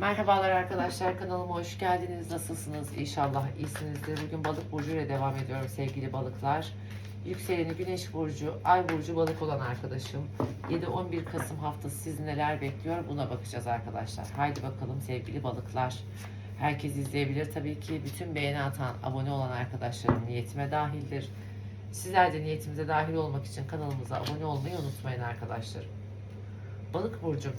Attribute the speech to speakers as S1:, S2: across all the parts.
S1: Merhabalar arkadaşlar kanalıma hoş geldiniz. Nasılsınız? İnşallah iyisinizdir. Bugün balık burcu ile devam ediyorum sevgili balıklar. Yükseleni güneş burcu, ay burcu balık olan arkadaşım. 7-11 Kasım haftası sizi neler bekliyor buna bakacağız arkadaşlar. Haydi bakalım sevgili balıklar. Herkes izleyebilir tabii ki. Bütün beğeni atan, abone olan arkadaşlarım niyetime dahildir. Sizler de niyetimize dahil olmak için kanalımıza abone olmayı unutmayın arkadaşlarım. Balık burcum.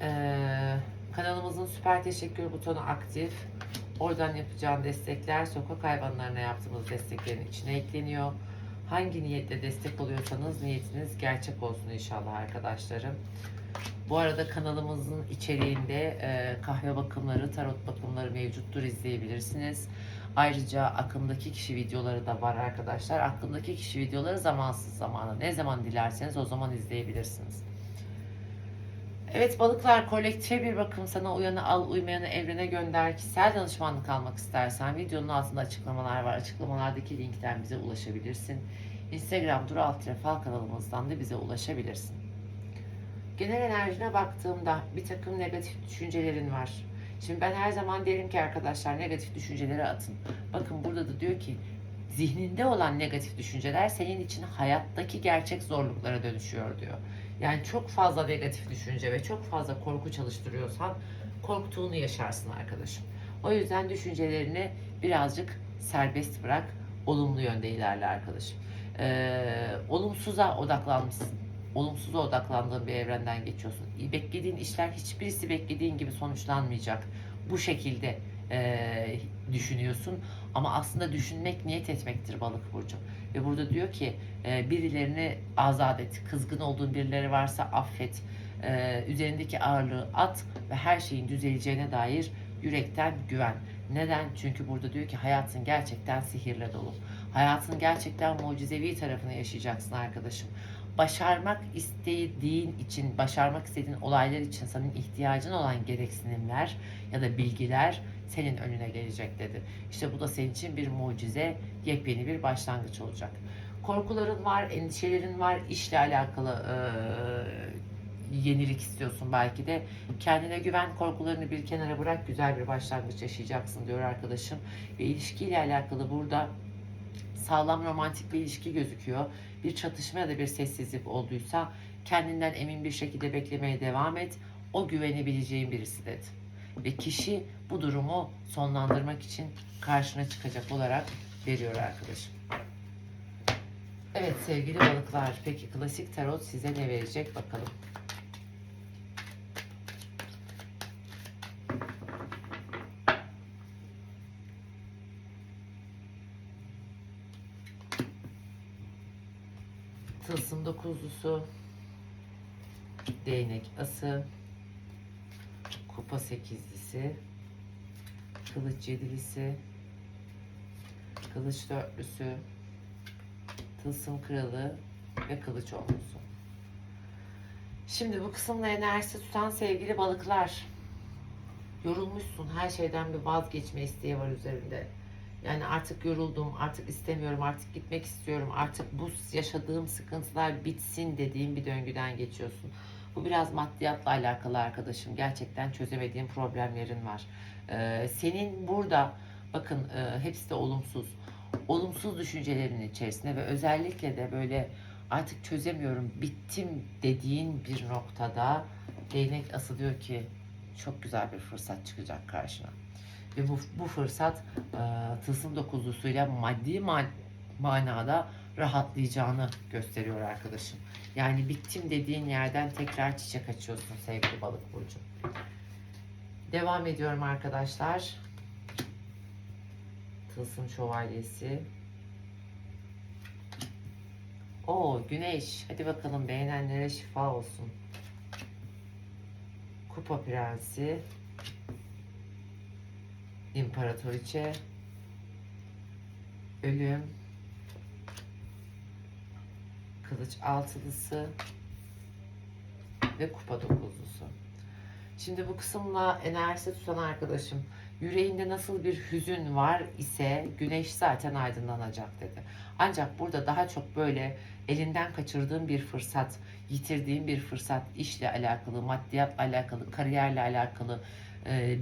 S1: Ee, kanalımızın süper teşekkür butonu aktif. Oradan yapacağım destekler sokak hayvanlarına yaptığımız desteklerin içine ekleniyor. Hangi niyetle destek oluyorsanız niyetiniz gerçek olsun inşallah arkadaşlarım. Bu arada kanalımızın içeriğinde e, kahve bakımları, tarot bakımları mevcuttur izleyebilirsiniz. Ayrıca aklımdaki kişi videoları da var arkadaşlar. Aklımdaki kişi videoları zamansız zamana. Ne zaman dilerseniz o zaman izleyebilirsiniz. Evet balıklar kolektife bir bakım sana uyanı al uymayanı evrene gönder. Kişisel danışmanlık almak istersen videonun altında açıklamalar var. Açıklamalardaki linkten bize ulaşabilirsin. Instagram Duru Alt Refah kanalımızdan da bize ulaşabilirsin. Genel enerjine baktığımda bir takım negatif düşüncelerin var. Şimdi ben her zaman derim ki arkadaşlar negatif düşünceleri atın. Bakın burada da diyor ki zihninde olan negatif düşünceler senin için hayattaki gerçek zorluklara dönüşüyor diyor. Yani çok fazla negatif düşünce ve çok fazla korku çalıştırıyorsan korktuğunu yaşarsın arkadaşım. O yüzden düşüncelerini birazcık serbest bırak, olumlu yönde ilerle arkadaşım. Ee, olumsuza odaklanmışsın. Olumsuza odaklandığın bir evrenden geçiyorsun. Beklediğin işler hiçbirisi beklediğin gibi sonuçlanmayacak. Bu şekilde e, düşünüyorsun. Ama aslında düşünmek niyet etmektir balık burcu. Ve burada diyor ki e, birilerini azat et. Kızgın olduğun birileri varsa affet. E, üzerindeki ağırlığı at ve her şeyin düzeleceğine dair yürekten güven. Neden? Çünkü burada diyor ki hayatın gerçekten sihirle dolu. Hayatın gerçekten mucizevi tarafını yaşayacaksın arkadaşım. Başarmak istediğin için, başarmak istediğin olaylar için senin ihtiyacın olan gereksinimler ya da bilgiler senin önüne gelecek dedi. İşte bu da senin için bir mucize, yepyeni bir başlangıç olacak. Korkuların var, endişelerin var, işle alakalı eee, yenilik istiyorsun belki de. Kendine güven, korkularını bir kenara bırak, güzel bir başlangıç yaşayacaksın diyor arkadaşım. Ve ilişkiyle alakalı burada sağlam romantik bir ilişki gözüküyor. Bir çatışma ya da bir sessizlik olduysa kendinden emin bir şekilde beklemeye devam et. O güvenebileceğin birisi dedi. Ve kişi bu durumu sonlandırmak için karşına çıkacak olarak veriyor arkadaşım. Evet sevgili balıklar, peki klasik tarot size ne verecek bakalım. Tılsım dokuzlusu, değnek ası, kupa sekizlisi, kılıç yedilisi, kılıç dörtlüsü, tılsım kralı ve kılıç onlusu. Şimdi bu kısımla enerjisi tutan sevgili balıklar. Yorulmuşsun. Her şeyden bir vazgeçme isteği var üzerinde. Yani artık yoruldum, artık istemiyorum, artık gitmek istiyorum, artık bu yaşadığım sıkıntılar bitsin dediğim bir döngüden geçiyorsun. Bu biraz maddiyatla alakalı arkadaşım. Gerçekten çözemediğin problemlerin var. Ee, senin burada, bakın e, hepsi de olumsuz. Olumsuz düşüncelerin içerisinde ve özellikle de böyle artık çözemiyorum, bittim dediğin bir noktada değnek asılıyor ki çok güzel bir fırsat çıkacak karşına. Ve bu, bu fırsat e, tılsım dokuzlusuyla maddi man, manada rahatlayacağını gösteriyor arkadaşım. Yani bittim dediğin yerden tekrar çiçek açıyorsun sevgili balık burcu. Devam ediyorum arkadaşlar. Tılsım şövalyesi. Oo güneş. Hadi bakalım beğenenlere şifa olsun. Kupa prensi. İmparatoriçe. Ölüm. Kılıç altılısı. Ve kupa dokuzlusu. Şimdi bu kısımla enerjisi tutan arkadaşım yüreğinde nasıl bir hüzün var ise güneş zaten aydınlanacak dedi. Ancak burada daha çok böyle elinden kaçırdığın bir fırsat, yitirdiğin bir fırsat, işle alakalı, maddiyatla alakalı, kariyerle alakalı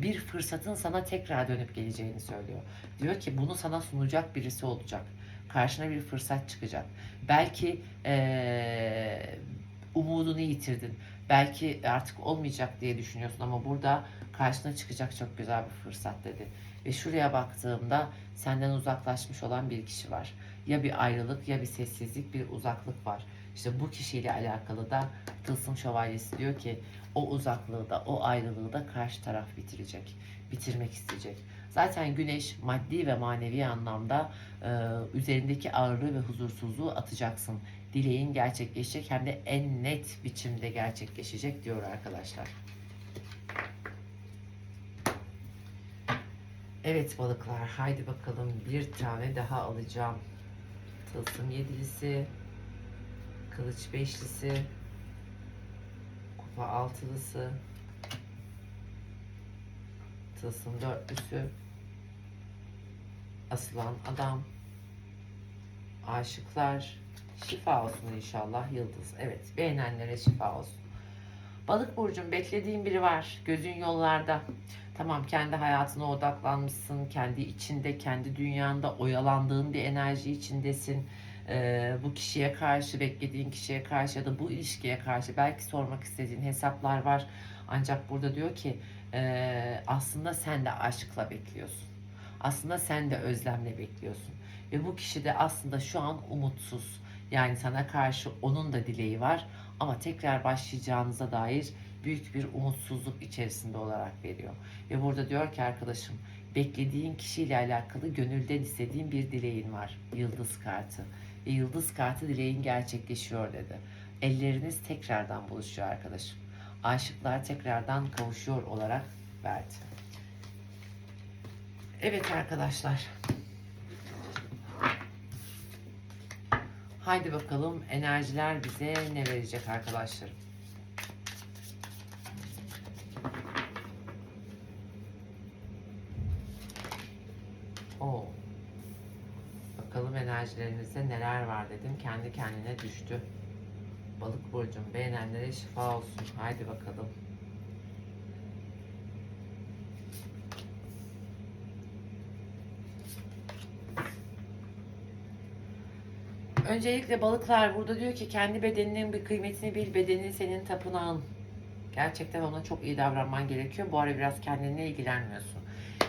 S1: bir fırsatın sana tekrar dönüp geleceğini söylüyor. Diyor ki bunu sana sunacak birisi olacak. Karşına bir fırsat çıkacak. Belki e, umudunu yitirdin. Belki artık olmayacak diye düşünüyorsun ama burada karşına çıkacak çok güzel bir fırsat dedi. Ve şuraya baktığımda senden uzaklaşmış olan bir kişi var. Ya bir ayrılık ya bir sessizlik, bir uzaklık var. İşte bu kişiyle alakalı da Tılsım Şövalyesi diyor ki o uzaklığı da o ayrılığı da karşı taraf bitirecek. Bitirmek isteyecek. Zaten güneş maddi ve manevi anlamda e, üzerindeki ağırlığı ve huzursuzluğu atacaksın. Dileğin gerçekleşecek hem de en net biçimde gerçekleşecek diyor arkadaşlar. Evet balıklar haydi bakalım bir tane daha alacağım. Tılsım yedilisi, kılıç beşlisi, kupa altılısı, tılsım dörtlüsü, asılan adam, aşıklar, şifa olsun inşallah yıldız. Evet beğenenlere şifa olsun. Balık burcum beklediğin biri var. Gözün yollarda. Tamam kendi hayatına odaklanmışsın. Kendi içinde, kendi dünyanda oyalandığın bir enerji içindesin. Ee, bu kişiye karşı, beklediğin kişiye karşı ya da bu ilişkiye karşı belki sormak istediğin hesaplar var. Ancak burada diyor ki e, aslında sen de aşkla bekliyorsun. Aslında sen de özlemle bekliyorsun. Ve bu kişi de aslında şu an umutsuz. Yani sana karşı onun da dileği var ama tekrar başlayacağınıza dair büyük bir umutsuzluk içerisinde olarak veriyor. Ve burada diyor ki arkadaşım beklediğin kişiyle alakalı gönülden istediğin bir dileğin var. Yıldız kartı. Ve yıldız kartı dileğin gerçekleşiyor dedi. Elleriniz tekrardan buluşuyor arkadaşım. Aşıklar tekrardan kavuşuyor olarak verdi. Evet arkadaşlar. Haydi bakalım enerjiler bize ne verecek arkadaşlarım. Oo. Bakalım enerjilerinizde neler var dedim. Kendi kendine düştü. Balık burcum beğenenlere şifa olsun. Haydi bakalım. Öncelikle balıklar burada diyor ki kendi bedeninin bir kıymetini bil. Bedenin senin tapınağın. Gerçekten ona çok iyi davranman gerekiyor. Bu ara biraz kendinle ilgilenmiyorsun.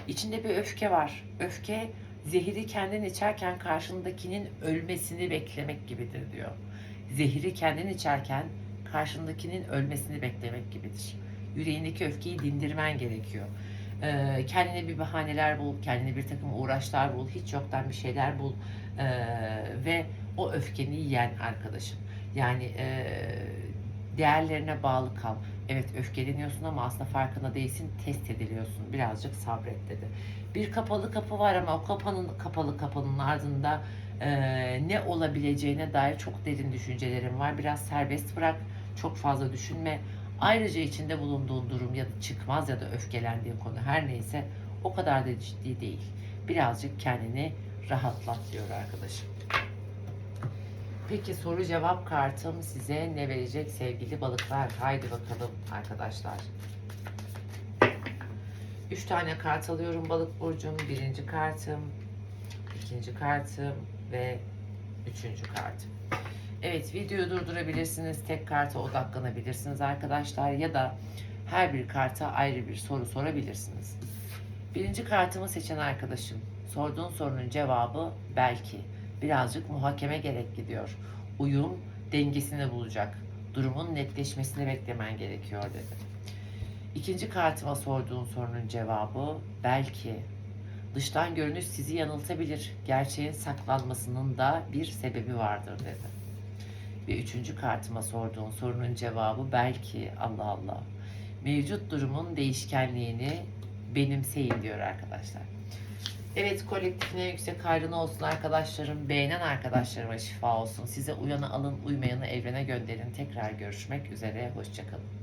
S1: İçinde bir öfke var. Öfke zehiri kendin içerken karşındakinin ölmesini beklemek gibidir diyor. Zehiri kendin içerken karşındakinin ölmesini beklemek gibidir. Yüreğindeki öfkeyi dindirmen gerekiyor. Ee, kendine bir bahaneler bul, kendine bir takım uğraşlar bul, hiç yoktan bir şeyler bul Ee, ve o öfkeni yiyen arkadaşım. Yani e, değerlerine bağlı kal. Evet öfkeleniyorsun ama aslında farkında değilsin, test ediliyorsun. Birazcık sabret dedi. Bir kapalı kapı var ama o kapının kapalı kapının ardında e, ne olabileceğine dair çok derin düşüncelerim var. Biraz serbest bırak, çok fazla düşünme. Ayrıca içinde bulunduğun durum ya da çıkmaz ya da öfkelendiğin konu her neyse o kadar da ciddi değil. Birazcık kendini rahatlat diyor arkadaşım. Peki soru cevap kartım size ne verecek sevgili balıklar? Haydi bakalım arkadaşlar. Üç tane kart alıyorum balık burcum. Birinci kartım, ikinci kartım ve üçüncü kartım. Evet videoyu durdurabilirsiniz. Tek karta odaklanabilirsiniz arkadaşlar. Ya da her bir karta ayrı bir soru sorabilirsiniz. Birinci kartımı seçen arkadaşım. Sorduğun sorunun cevabı belki birazcık muhakeme gerek gidiyor. Uyum dengesini bulacak. Durumun netleşmesini beklemen gerekiyor dedi. İkinci kartıma sorduğun sorunun cevabı belki. Dıştan görünüş sizi yanıltabilir. Gerçeğin saklanmasının da bir sebebi vardır dedi. Ve üçüncü kartıma sorduğun sorunun cevabı belki Allah Allah. Mevcut durumun değişkenliğini benimseyin diyor arkadaşlar. Evet kolektifine yüksek hayrına olsun arkadaşlarım. Beğenen arkadaşlarıma şifa olsun. Size uyanı alın, uymayanı evrene gönderin. Tekrar görüşmek üzere. Hoşçakalın.